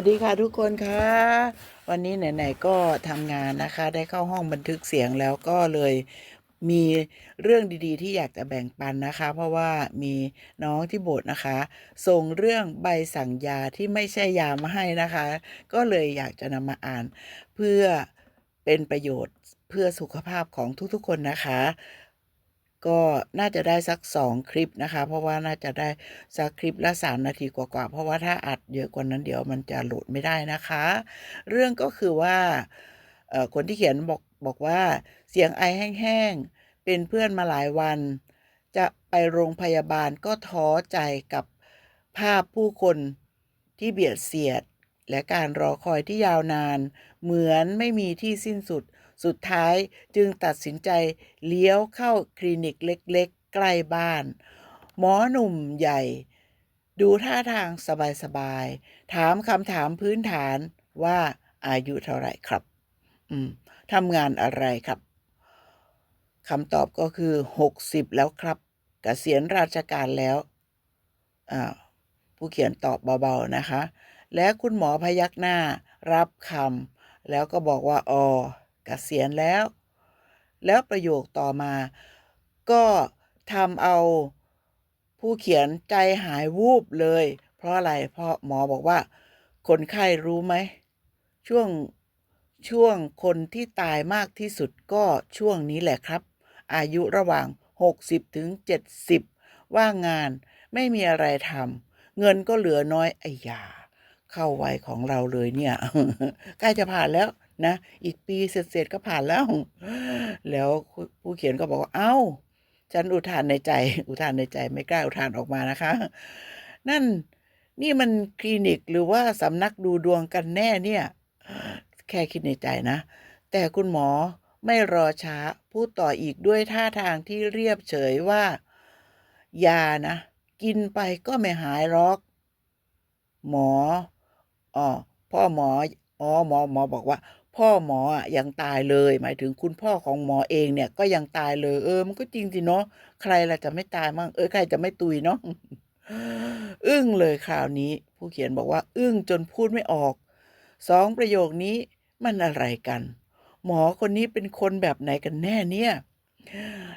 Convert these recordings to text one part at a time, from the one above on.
วัสดีค่ะทุกคนคะวันนี้ไหนๆก็ทำงานนะคะ ได้เข้าห้องบันทึกเสียงแล้วก็เลยมีเรื่องดีๆ ที่อยากจะแบ่งปันนะคะ เพราะว่ามีน้องที่โบสถ์นะคะ ส่งเรื่องใบสั่งยาที่ไม่ใช่ยามาให้นะคะ ก็เลยอยากจะนำมาอ่าน เพื่อเป็นประโยชน์เพื่อสุขภาพของทุกๆคนนะคะ ก็น่าจะได้สัก2คลิปนะคะ เพราะว่าน่าจะได้สักคลิปละ3นาทีกว่าๆเพราะว่าถ้าอัดเยอะกว่านั้นเดี๋ยวมันจะโหลดไม่ได้นะคะ เรื่องก็คือว่าคนที่เขียนบอกบอกว่าเสียงไอแห้งๆเป็นเพื่อนมาหลายวัน จะไปโรงพยาบาลก็ท้อใจกับภาพผู้คนที่เบียดเสียด และการรอคอยที่ยาวนาน เหมือนไม่มีที่สิ้นสุด สุดท้ายจึงตัดสินใจเลี้ยวเข้าคลินิกเล็กๆ ใกล้บ้าน หมอหนุ่มใหญ่ ดูท่าทางสบายๆ ถามคำถามพื้นฐานว่าอายุเท่าไหร่ครับ อืมทำงานอะไรครับคำตอบก็คือ 60 แล้วครับกเกษียณราชการแล้วอ่าผู้เขียนตอบเบาๆนะคะ และคุณหมอพยักหน้ารับคำแล้วก็บอกว่าอ๋อ เกษียณแล้ว แล้วประโยคต่อมา ก็ทำเอาผู้เขียนใจหายวูบเลย เพราะอะไร เพราะหมอบอกว่า คนไข้รู้ไหม ช่วงช่วงคนที่ตายมากที่สุดก็ช่วงนี้แหละครับ อายุระหว่าง 60ถึง70 ว่างงานไม่มีอะไรทำเงินก็เหลือน้อยไอ้ยา เข้าวัยของเราเลยเนี่ย ใกล้จะผ่านแล้ว นะ อีกปีเสร็จๆก็ผ่านแล้ว แล้วผู้เขียนก็บอกว่า เอ้า ฉันอุทานในใจ อุทานในใจไม่กล้าอุทานออกมานะคะ นั่นนี่มันคลินิกหรือว่าสำนักดูดวงกันแน่เนี่ย แค่คิดในใจนะ แต่คุณหมอไม่รอช้าพูดต่ออีกด้วยท่าทางที่เรียบเฉยว่า ยานะ กินไปก็ไม่หายหรอก หมออ๋อพ่อหมออ๋อหมอหมอบอกว่า พ่อหมออะยังตายเลย หมายถึงคุณพ่อของหมอเองเนี่ยก็ยังตายเลย เออ มันก็จริงสิเนาะใครล่ะจะไม่ตายมั่งเออใครจะไม่ตุยเนาะอึ้งเลยคราวนี้ ผู้เขียนบอกว่า อึ้งจนพูดไม่ออกสองประโยคนี้มันอะไรกัน หมอคนนี้เป็นคนแบบไหนกันแน่เนี่ย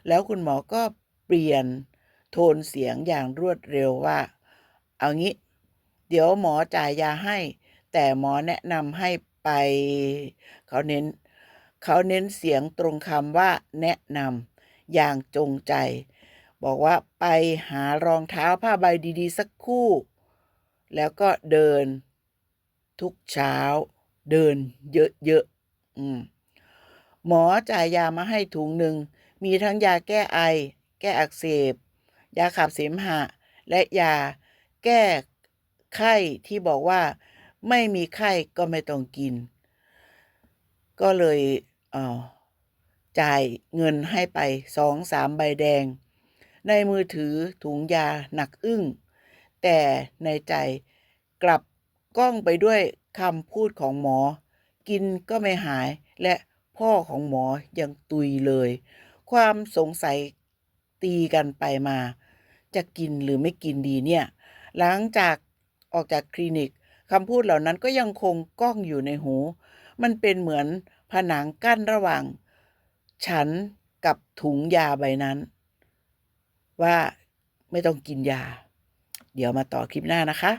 แล้วคุณหมอก็เปลี่ยนโทนเสียงอย่างรวดเร็วว่า เอางี้ เดี๋ยวหมอจ่ายยาให้ แต่หมอแนะนำให้ ไป เขาเน้น เขาเน้นเสียงตรงคำว่าแนะนำอย่างจงใจ บอกว่าไปหารองเท้าผ้าใบดีๆ สักคู่ แล้วก็เดิน ทุกเช้า เดินเยอะๆอืมหมอจ่ายยามาให้ถุงหนึ่ง มีทั้งยาแก้ไอ แก้อักเสบ ยาขับเสมหะ และยาแก้ไข้ที่บอกว่า ไม่มีไข้ก็ไม่ต้องกิน ก็เลยเออจ่ายเงินให้ไปสองสามใบแดง ในมือถือถุงยาหนักอึ้ง แต่ในใจกลับก้องไปด้วยคำพูดของหมอ กินก็ไม่หายและพ่อของหมอยังตุยเลย ความสงสัยตีกันไปมา จะกินหรือไม่กินดีเนี่ย หลังจากออกจากคลินิก คำพูดเหล่านั้นก็ยังคงก้องอยู่ในหู มันเป็นเหมือนผนังกั้นระหว่าง ฉันกับถุงยาใบนั้น ว่าไม่ต้องกินยา เดี๋ยวมาต่อคลิปหน้านะคะ